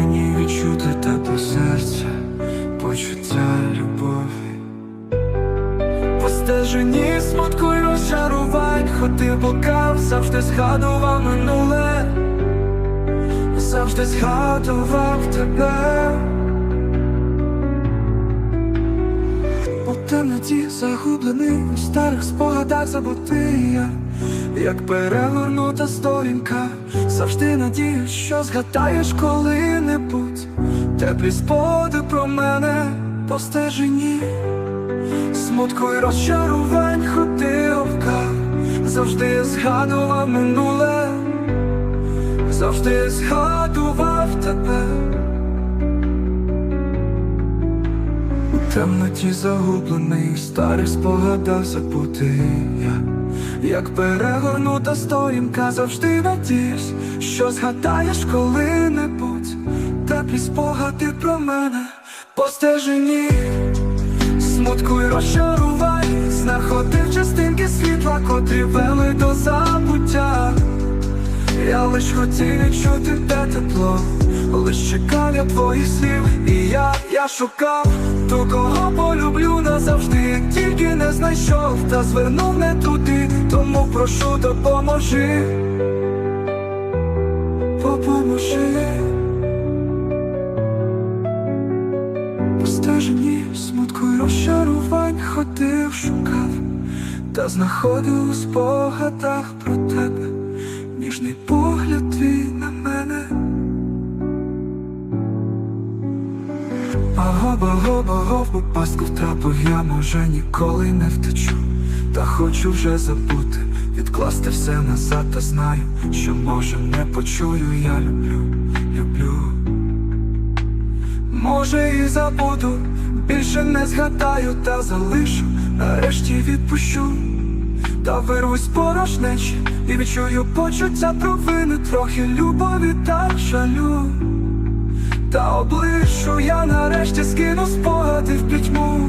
Мені відчути тепло серця, почуття любові. По стежині смутку й розчарувань Ходив блукав, завжди згадував минуле, завжди згадував тебе. У темноті загублений у старих спогадах забутий я Як перегорнута сторінка, завжди надію, що згадаєш коли-небудь. Теплі споди про мене по стежині. Смутку й розчарувань ходив блукав, завжди згадував минуле, завжди згадував тебе. У темноті загублений, старих спогадах забутий я Як перегорнута сторінка, завжди надіюсь, що згадаєш коли-небудь Теплі спогади про мене по стежині Смутку й розчарувань, знаходив частинки світла, котрі вели до забуття. Я лиш хотів відчути те тепло, лиш чекав я твоїх слів, і я, я шукав ту, кого не знайшов, та звернув не туди, тому прошу допоможи, допоможи. По стежині смутку й розчарувань ходив, шукав, та знаходив у спогадах про тебе ніжний погляд твій Агов, агов, агов, у пастку втрапив я, може ніколи не втечу, та хочу вже забути, відкласти все назад, та знаю, що може не почую, я люблю, люблю. Може і забуду, більше не згадаю та залишу, нарешті відпущу, та вирвусь порожнечі і відчую почуття провини, трохи любові та жалю. Та облишу я нарешті скину спогади в пітьму